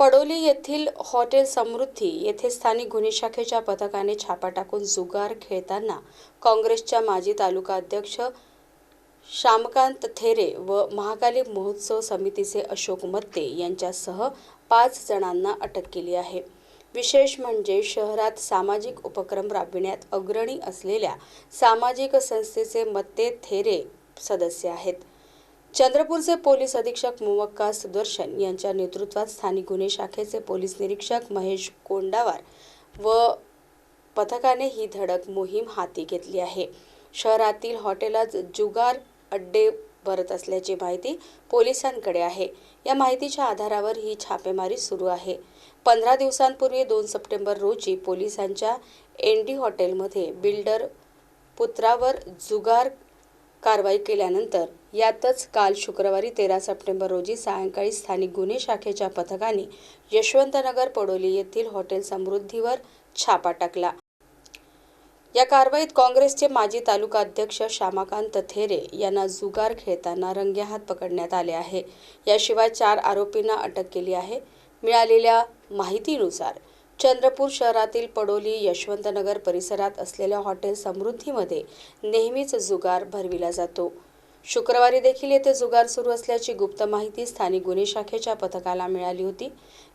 पडोली येथील हॉटेल समृद्धी येथे स्थानिक गुन्हे शाखेच्या पथकाने छापा टाकून जुगार खेळताना काँग्रेसच्या माजी तालुका अध्यक्ष श्यामकांत थेरे व महाकाली महोत्सव समितीचे अशोक मत्ते यांच्यासह पाच जणांना अटक केली आहे. विशेष म्हणजे शहरात सामाजिक उपक्रम राबविण्यात अग्रणी असलेल्या सामाजिक संस्थेचे मत्ते थेरे सदस्य आहेत. चंद्रपूरचे पोलीस अधीक्षक मुवक्का सुदर्शन यांच्या नेतृत्वात स्थानिक गुन्हे शाखेचे पोलीस निरीक्षक महेश कोंडावार व पथकाने ही धडक मोहीम हाती घेतली आहे. शहरातील हॉटेलात जुगार अड्डे भरत असल्याची माहिती पोलिसांकडे आहे. या माहितीच्या आधारावर ही छापेमारी सुरू आहे. पंधरा दिवसांपूर्वी दोन सप्टेंबर रोजी पोलिसांच्या एनडी हॉटेलमध्ये बिल्डर पुत्रावर जुगार कारवाई केल्यानंतर यातच काल शुक्रवारी तेरा सप्टेंबर रोजी सायंकाळी स्थानिक गुन्हे शाखेच्या पथकाने यशवंतनगर पडोली येथील हॉटेल समृद्धीवर छापा टाकला. या कारवाईत काँग्रेसचे माजी तालुका अध्यक्ष श्यामाकांत थेरे यांना जुगार खेळताना रंगेहात पकडण्यात आले आहे. याशिवाय चार आरोपींना अटक केली आहे. मिळालेल्या माहितीनुसार चंद्रपूर शहरातील पडोली यशवंतनगर परिसरात असलेल्या हॉटेल समृद्धीमध्ये नेहमीच जुगार भरविला जातो. शुक्रवारी देखील येथे जुगार सुरू असल्याची गुप्त माहिती स्थानिक गुन्हे शाखेच्या पथकाला मिळाली होती.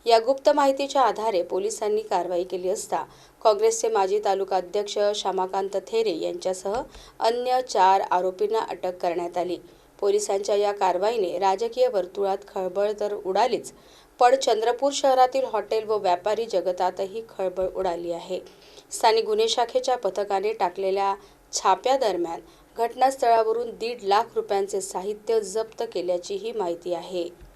या गुप्त माहितीच्या आधारे पोलिसांनी कारवाई केली असता काँग्रेसचे माजी तालुका अध्यक्ष श्यामाकांत थेरे यांच्यासह अन्य चार आरोपींना अटक करण्यात आली. पोलिसांच्या या कारवाईने राजकीय वर्तुळात खळबळ तर उडालीच पण चंद्रपूर शहरातील हॉटेल व व्यापारी जगतातही खळबळ उडाली आहे. स्थानिक गुन्हे शाखेच्या पथकाने टाकलेल्या छाप्यादरम्यान घटनास्थळावरून दीड लाख रुपयांचे साहित्य जप्त केल्याचीही माहिती आहे.